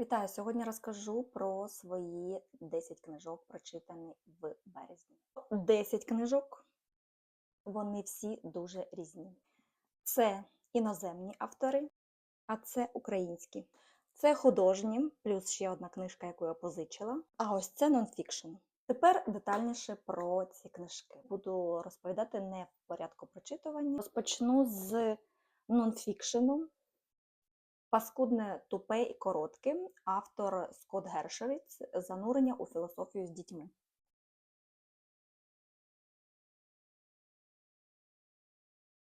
Вітаю! Сьогодні розкажу про свої 10 книжок, прочитані в березні. 10 книжок, вони всі дуже різні. Це іноземні автори, а це українські. Це художні, плюс ще одна книжка, яку я позичила. А ось це нонфікшн. Тепер детальніше про ці книжки. Буду розповідати не в порядку прочитування. Розпочну з нонфікшену. Паскудне, тупе і коротке. Автор Скотт Гершевіц Занурення у філософію з дітьми.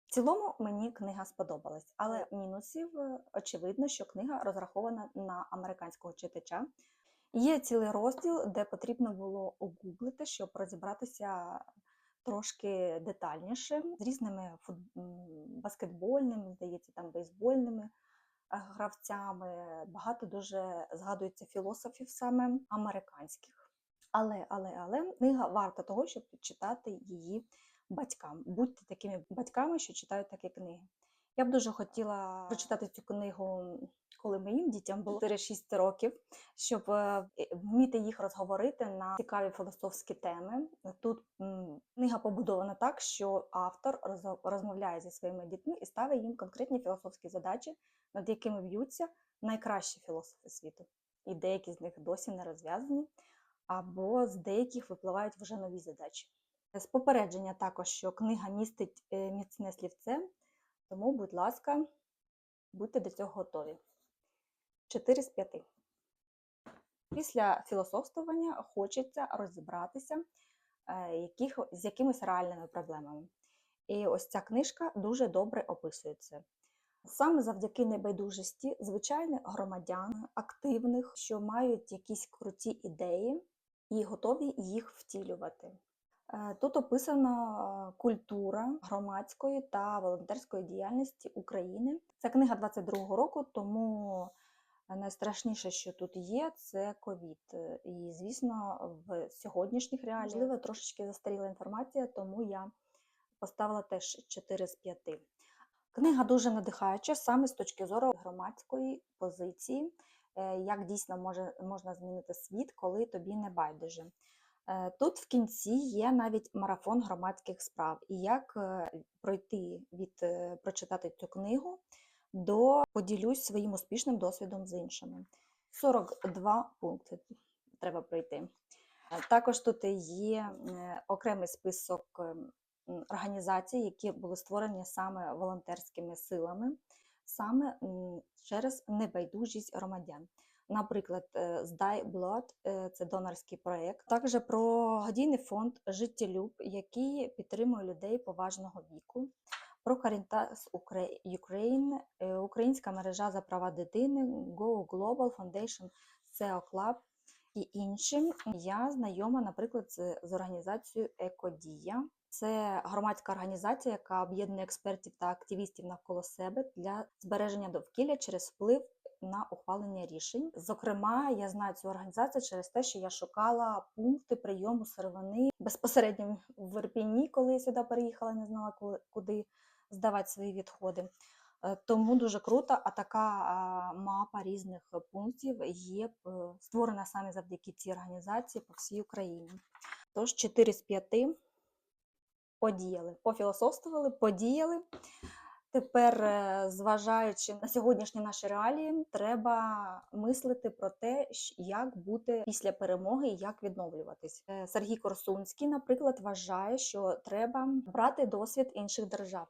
В цілому мені книга сподобалась, але мінусів очевидно, що книга розрахована на американського читача. Є цілий розділ, де потрібно було огуглити, щоб розібратися трошки детальніше з різними фут... баскетбольними, здається, там бейсбольними гравцями. Багато дуже згадується філософів саме американських. Але, але, але книга варта того, щоб читати її батькам. Будьте такими батьками, що читають такі книги. Я б дуже хотіла прочитати цю книгу, коли моїм дітям було 4-6 років, щоб е, вміти їх розговорити на цікаві філософські теми. Тут книга побудована так, що автор розмовляє зі своїми дітьми і ставить їм конкретні філософські задачі, над якими б'ються найкращі філософи світу. І деякі з них досі не розв'язані, або з деяких випливають вже нові задачі. З попередження також, що книга містить е, міцне слівце, тому, будь ласка, будьте до цього готові. 4 з 5. Після філософствування хочеться розібратися е, яких, з якимись реальними проблемами. І ось ця книжка дуже добре описує це. Саме завдяки небайдужості звичайних громадян, активних, що мають якісь круті ідеї і готові їх втілювати. Е, тут описана культура громадської та волонтерської діяльності України. Це книга 22-го року, тому найстрашніше, що тут є, це ковід. І, звісно, в сьогоднішніх реаліях можливо трошечки застаріла інформація, тому я поставила теж 4 з 5. Книга дуже надихаюча саме з точки зору громадської позиції, е, як дійсно може, можна змінити світ, коли тобі не байдуже. Е, тут в кінці є навіть марафон громадських справ, і як е, пройти від прочитати цю книгу до поділюсь своїм успішним досвідом з іншими. 42 пункти треба пройти. Також тут є окремий список організацій, які були створені саме волонтерськими силами, саме через небайдужість громадян. Наприклад, е, Здай Блод це донорський проєкт. Також про гадійний фонд Життєлюб, який підтримує людей поважного віку. Про Caritas Ukraine, е, Українська мережа за права дитини, Go Global Foundation, SEO Club і іншим. Я знайома, наприклад, з організацією Екодія. Це громадська організація, яка об'єднує експертів та активістів навколо себе для збереження довкілля через вплив на ухвалення рішень. Зокрема, я знаю цю організацію через те, що я шукала пункти прийому сировини безпосередньо в Верпіні, коли я сюди переїхала, не знала куди здавати свої відходи. Е, тому дуже круто, а така мапа різних пунктів є створена саме завдяки цій організації по всій Україні. Тож 4 з 5 подіяли, пофілософствували, подіяли. Тепер, е, зважаючи на сьогоднішні наші реалії, треба мислити про те, як бути після перемоги як відновлюватись. Е, Сергій Корсунський, наприклад, вважає, що треба брати досвід інших держав.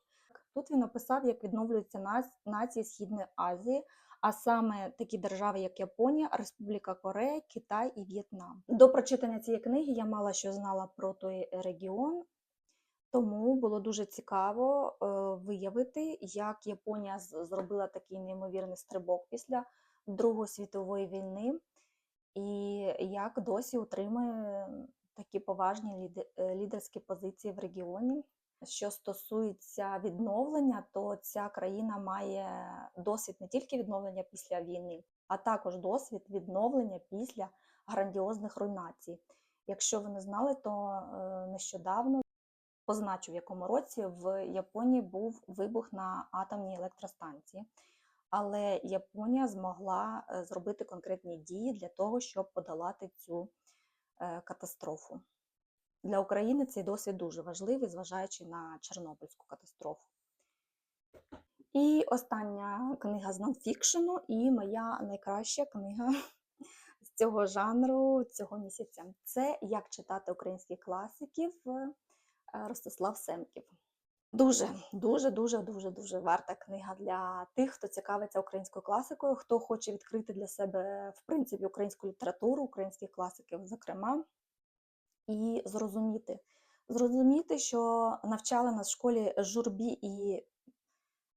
Тут він описав, як відновлюються нації Східної Азії, а саме такі держави, як Японія, Республіка Корея, Китай і В'єтнам. До прочитання цієї книги я мало що знала про той регіон. Тому було дуже цікаво е, виявити, як Японія зробила такий неймовірний стрибок після Другої світової війни, і як досі утримує такі поважні е, лідерські позиції в регіоні. Що стосується відновлення, то ця країна має досвід не тільки відновлення після війни, а також досвід відновлення після грандіозних руйнацій. Якщо ви не знали, то е, нещодавно позначу, в якому році в Японії був вибух на атомній електростанції. але Японія змогла е, зробити конкретні дії для того, щоб подолати цю е, катастрофу. Для України цей досвід дуже важливий, зважаючи на Чорнобильську катастрофу. І остання книга з нонфікшену, і моя найкраща книга з цього жанру цього місяця. Це Як читати українських класиків Ростислав Семків. Дуже, дуже, дуже, дуже, дуже варта книга для тих, хто цікавиться українською класикою, хто хоче відкрити для себе, в принципі, українську літературу, українських класиків, зокрема, і зрозуміти. Зрозуміти, що навчали нас в школі журбі і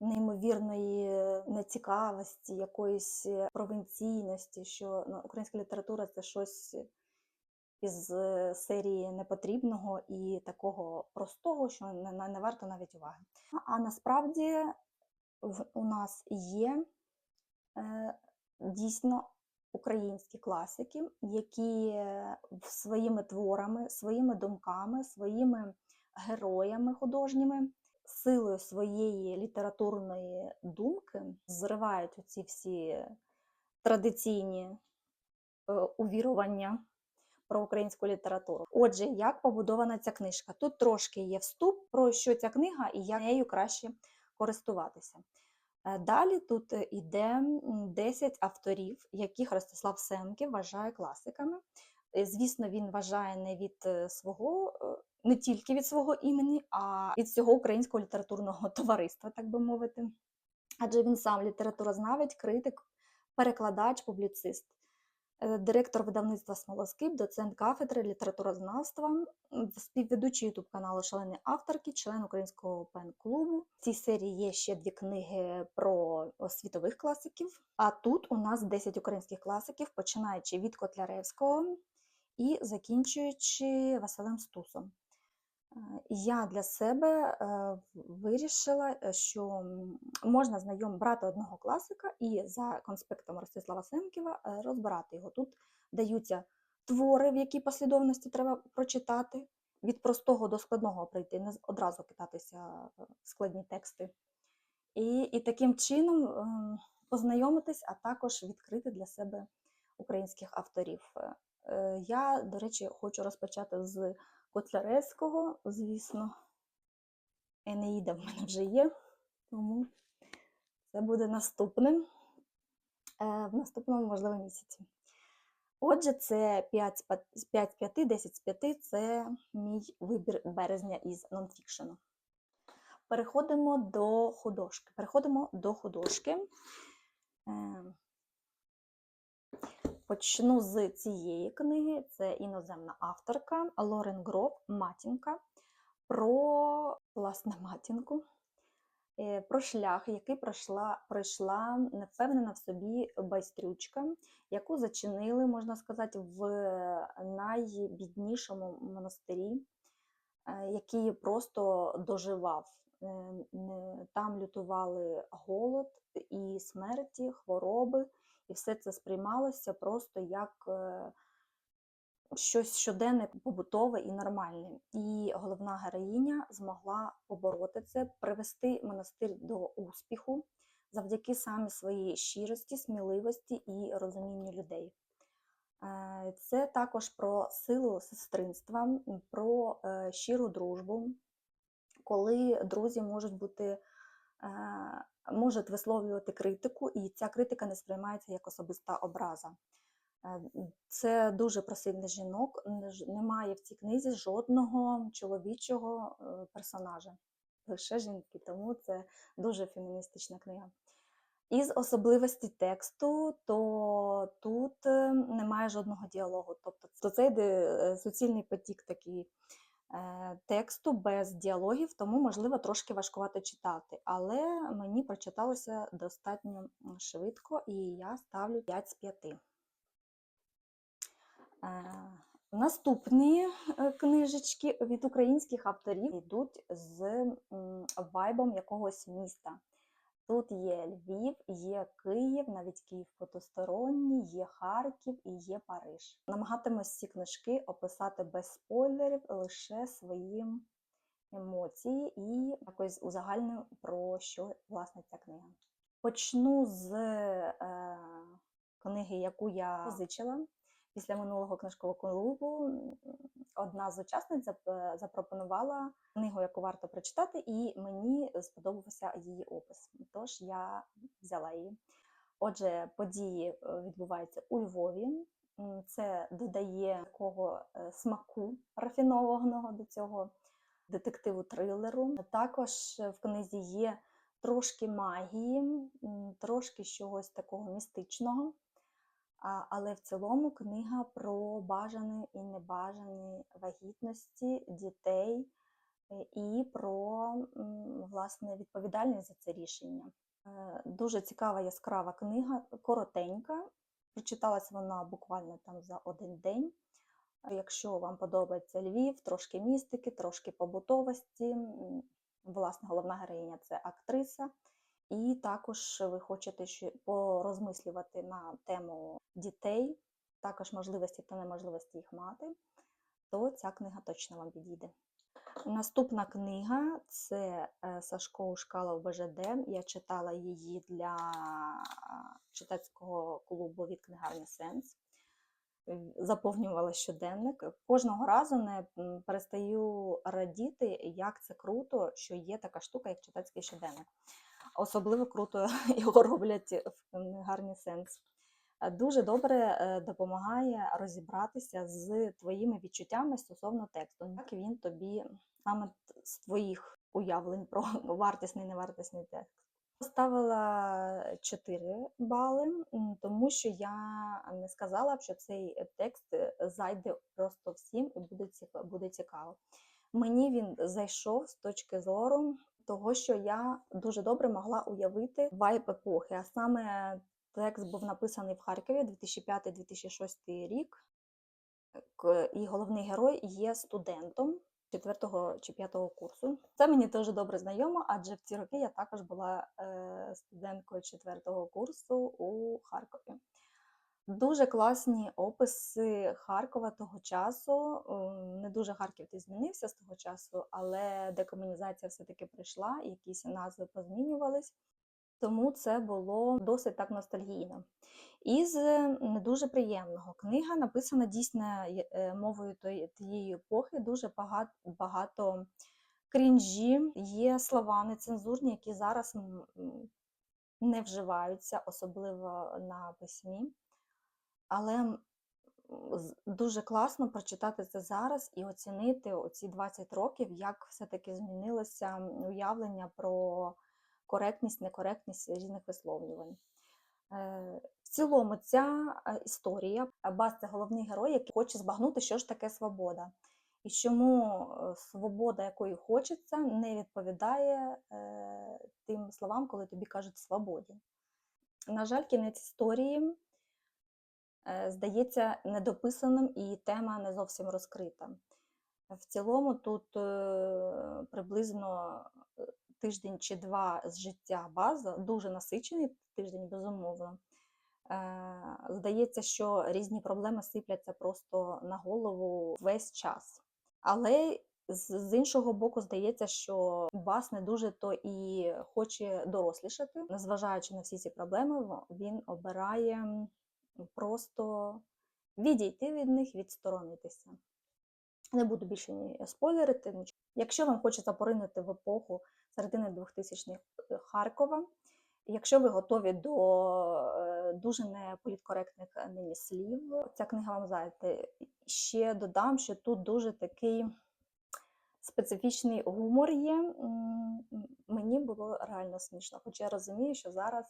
неймовірної нецікавості, якоїсь провінційності, що ну, українська література це щось із е, серії непотрібного і такого простого, що не, не, варто навіть уваги. А насправді в, у нас є е, дійсно українські класики, які е, своїми творами, своїми думками, своїми героями художніми, силою своєї літературної думки зривають оці всі традиційні е, увірування про українську літературу. Отже, як побудована ця книжка? Тут трошки є вступ про що ця книга і як нею краще користуватися. Е, Далі тут іде 10 авторів, яких Ростислав Семків вважає класиками. Е, Звісно, він вважає не від е, свого, не тільки від свого імені, а від всього українського літературного товариства, так би мовити. Адже він сам літературознавець, критик, перекладач, публіцист директор видавництва Смолоскип, доцент кафедри літературознавства, співведучий ютуб каналу Шалені авторки, член українського пен-клубу. В цій серії є ще дві книги про світових класиків. А тут у нас 10 українських класиків, починаючи від Котляревського і закінчуючи Василем Стусом. Е, Я для себе е, вирішила, е, що можна знайом брати одного класика і за конспектом Ростислава Семківа е, розбирати його. Тут даються твори, в якій послідовності треба прочитати, від простого до складного прийти, не одразу кидатися в складні тексти. І, і таким чином ем, познайомитись, а також відкрити для себе українських авторів. Е, е, Я, до речі, хочу розпочати з Котляревського, звісно. Енеїда в мене вже є, тому це буде наступним е, в наступному, можливо, місяці. Отже, це 5 з 5 з 5, 10 з 5 це мій вибір березня із нонфікшену. Переходимо до художки. Переходимо до художки. Почну з цієї книги. Це іноземна авторка Лорен Гров Матінка про власне матінку, е, про шлях, який пройшла, пройшла невпевнена в собі байстрючка, яку зачинили, можна сказати, в найбіднішому монастирі, е, який просто доживав. Е, Там лютували голод і смерті, хвороби, і все це сприймалося просто як е, щось щоденне, побутове і нормальне. І головна героїня змогла побороти це, привести монастир до успіху завдяки саме своїй щирості, сміливості і розумінню людей. Е, Це також про силу сестринства, про е, щиру дружбу, коли друзі можуть бути. Можуть висловлювати критику, і ця критика не сприймається як особиста образа. Е, Це дуже про сильних жінок. Немає в цій книзі жодного чоловічого е, персонажа, лише жінки, тому це дуже феміністична книга. Із особливостей тексту, то тут е, немає жодного діалогу. Тобто то це йде суцільний потік такий тексту без діалогів, тому, можливо, трошки важкувато читати. Але мені прочиталося достатньо швидко, і я ставлю 5 з 5. Е, Наступні е, книжечки від українських авторів йдуть з вайбом якогось міста. Тут є Львів, є Київ, навіть Київ потусторонній, є Харків і є Париж. Намагатимусь ці книжки описати без спойлерів, лише свої емоції і якось узагальню про що власне ця книга. Почну з е, книги, яку я позичила після минулого книжкового клубу. Одна з учасниць запропонувала книгу, яку варто прочитати, і мені сподобався її опис. Тож я взяла її. Отже, події е, відбуваються у Львові. Це додає такого е, смаку рафінованого до цього детективу трилеру. Також е, в книзі є трошки магії, трошки чогось такого містичного. Але в цілому книга про бажані і небажані вагітності дітей е, і про власне відповідальність за це рішення. Е, Дуже цікава яскрава книга, коротенька. Прочиталась вона буквально там за один день. Якщо вам подобається Львів, трошки містики, трошки побутовості. Власне, головна героїня це актриса. І також ви хочете порозмислювати на тему дітей, також можливості та неможливості їх мати, то ця книга точно вам підійде. Наступна книга це е, Сашко Ушкалов БЖД. Я читала її для читацького клубу від книгарні Сенс. Е, Заповнювала щоденник. Кожного разу не перестаю радіти, як це круто, що є така штука, як читацький щоденник. Особливо круто його роблять в книгарні Сенс. Е, Дуже добре е, допомагає розібратися з твоїми відчуттями стосовно тексту, як він тобі саме з твоїх уявлень про вартісний невартісний текст. Поставила 4 бали, тому що я не сказала б, що цей текст зайде просто всім і. Буде цікаво. Мені він зайшов з точки зору того, що я дуже добре могла уявити вайб епохи, а саме Текст був написаний в Харкові 2005-2006 рік, і головний герой є студентом 4 чи 5 курсу. Це мені дуже добре знайомо, адже в ці роки я також була е, студенткою 4 курсу у Харкові. Дуже класні описи Харкова того часу. Ем, Не дуже Харків ти змінився з того часу, але декомунізація все-таки прийшла, якісь назви позмінювались. Тому це було досить так ностальгійно. Із е, не дуже приємного книга написана дійсно е, мовою тієї епохи. Дуже багато, багато крінжі, є слова нецензурні, які зараз не вживаються, особливо на письмі. Але дуже класно прочитати це зараз і оцінити оці 20 років, як все-таки змінилося уявлення про коректність, некоректність різних висловлювань. Е, В цілому, ця е, історія е, Бас це головний герой, який хоче збагнути, що ж таке свобода, і чому свобода, якої хочеться, не відповідає тим словам, коли тобі кажуть свободі. На жаль, кінець історії здається недописаним і тема не зовсім розкрита. В цілому тут е, приблизно е, тиждень чи два з життя база, дуже насичений тиждень, безумовно. Е, Здається, що різні проблеми сипляться просто на голову весь час. Але з іншого боку, здається, що Бас не дуже то і хоче дорослішати. Незважаючи на всі ці проблеми, він обирає просто відійти від них, відсторонитися. Не буду більше ні спойлерити. нічого. Якщо вам хочеться поринути в епоху середини 2000-х Харкова, якщо ви готові до е, дуже неполіткоректних е, нині слів, ця книга вам зайде. Ще додам, що тут дуже такий специфічний гумор є. Мені було реально смішно, хоча я розумію, що зараз,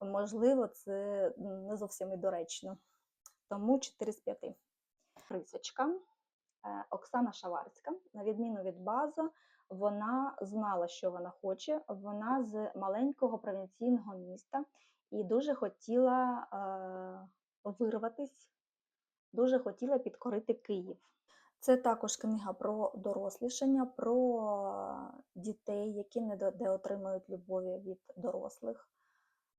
можливо, це не зовсім і доречно. Тому 4 з 5. Рисочка. Е, Оксана Шаварська, на відміну від базу, вона знала, що вона хоче. Вона з маленького провінційного міста і дуже хотіла е, вирватись, дуже хотіла підкорити Київ. Це також книга про дорослішання, про дітей, які не де отримують любові від дорослих,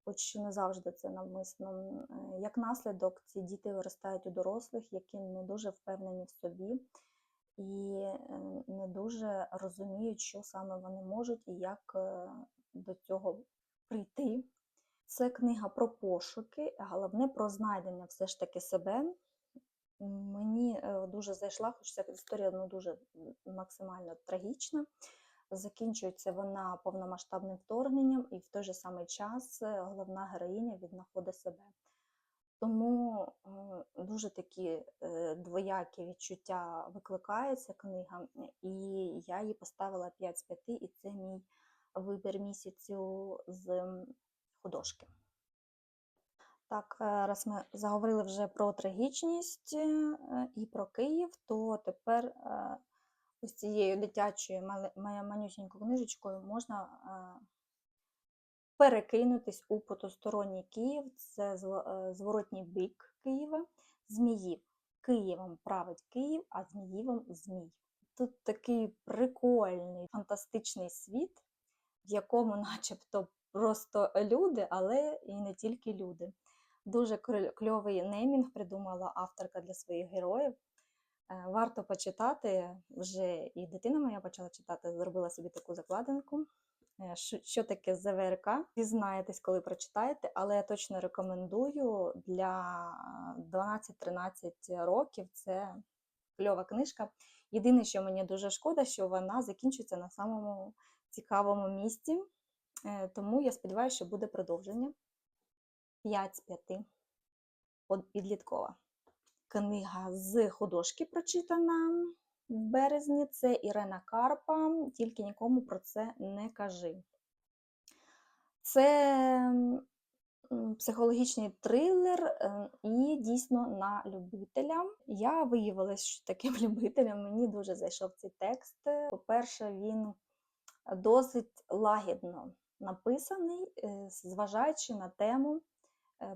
хоч не завжди це навмисно. Е, Як наслідок, ці діти виростають у дорослих, які не дуже впевнені в собі і е, не дуже розуміють, що саме вони можуть і як е, до цього прийти. Це книга про пошуки, головне про знайдення все ж таки себе. Мені дуже зайшла, хоч ця історія ну, дуже максимально трагічна. Закінчується вона повномасштабним вторгненням, і в той же самий час е, головна героїня віднаходить себе. Тому е, дуже такі е, двоякі відчуття викликає ця книга, і я їй поставила 5 з 5, і це мій вибір місяцю з художки. Так, раз ми заговорили вже про трагічність і про Київ, то тепер ось цією дитячою манюсінькою книжечкою можна перекинутись у потусторонній Київ. Це е, зворотній бік Києва, Зміїв. Києвом править Київ, а Зміївом Змій. Тут такий прикольний, фантастичний світ, в якому начебто просто люди, але і не тільки люди. Дуже кльовий неймінг придумала авторка для своїх героїв. Е, Варто почитати. Вже і дитина моя почала читати, зробила собі таку закладинку. Е, Що, таке ЗВРК? Дізнаєтесь, коли прочитаєте, але я точно рекомендую для 12-13 років. Це кльова книжка. Єдине, що мені дуже шкода, що вона закінчується на самому цікавому місці. Е, Тому я сподіваюся, що буде продовження. 5 з 5. Підліткова. Книга з художки прочитана в березні. Це Ірена Карпа. Тільки нікому про це не кажи. Це психологічний трилер е, і дійсно на любителя. Я виявилася що таким любителем. Мені дуже зайшов цей текст. По-перше, він досить лагідно написаний, е, зважаючи на тему,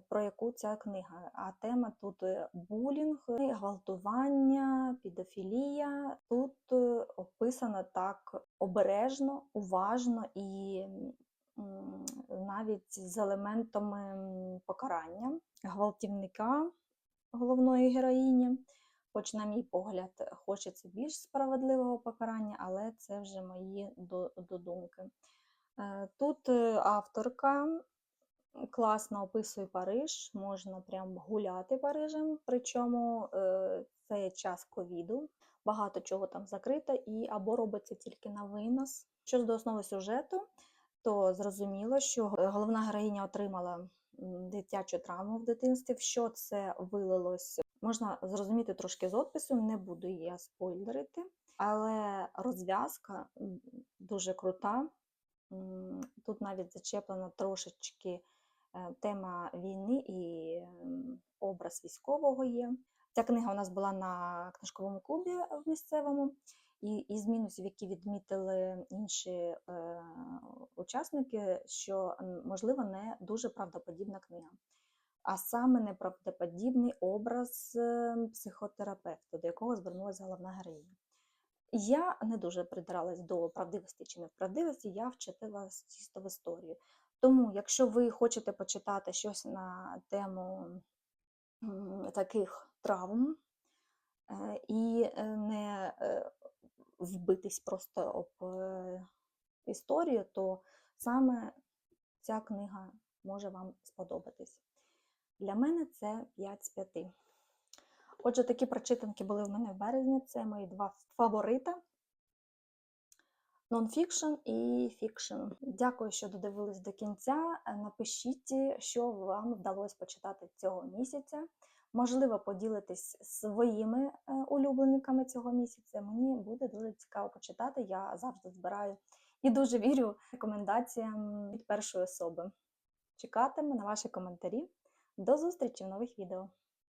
про яку ця книга. А тема тут е, булінг, е, гвалтування, підофілія. Тут е, описано так обережно, уважно і навіть з елементами покарання гвалтівника головної героїні. Хоч, на мій погляд, хочеться більш справедливого покарання, але це вже мої додумки. Е, Тут е, авторка класно описує Париж, можна прям гуляти Парижем, причому е, це час ковіду, багато чого там закрито і або робиться тільки на винос. Що ж до основи сюжету, то зрозуміло, що головна героїня отримала дитячу травму в дитинстві. Що це вилилось, можна зрозуміти трошки з опису, не буду я спойлерити, але розв'язка дуже крута. Тут навіть зачеплена трошечки тема війни і образ військового є. Ця книга у нас була на книжковому клубі в місцевому, і із мінусів, які відмітили інші е, учасники, що можливо не дуже правдоподібна книга. А саме неправдоподібний образ е, психотерапевта, до якого звернулася головна героїня. Я не дуже придиралась до правдивості чи неправдивості, я вчитилась чисто в історію. Тому, якщо ви хочете почитати щось на тему таких травм е, і е, не е, вбитись просто об історію, то саме ця книга може вам сподобатись. Для мене це 5 з 5. Отже, такі прочитанки були в мене в березні. Це мої два фаворита. Нонфікшн і фікшн. Дякую, що додивились до кінця. Е, Напишіть, що вам вдалося почитати цього місяця. Можливо, поділитись своїми е, улюбленниками цього місяця. Мені буде дуже цікаво почитати. Я завжди збираю і дуже вірю рекомендаціям від першої особи. Чекатиму на ваші коментарі. До зустрічі в нових відео.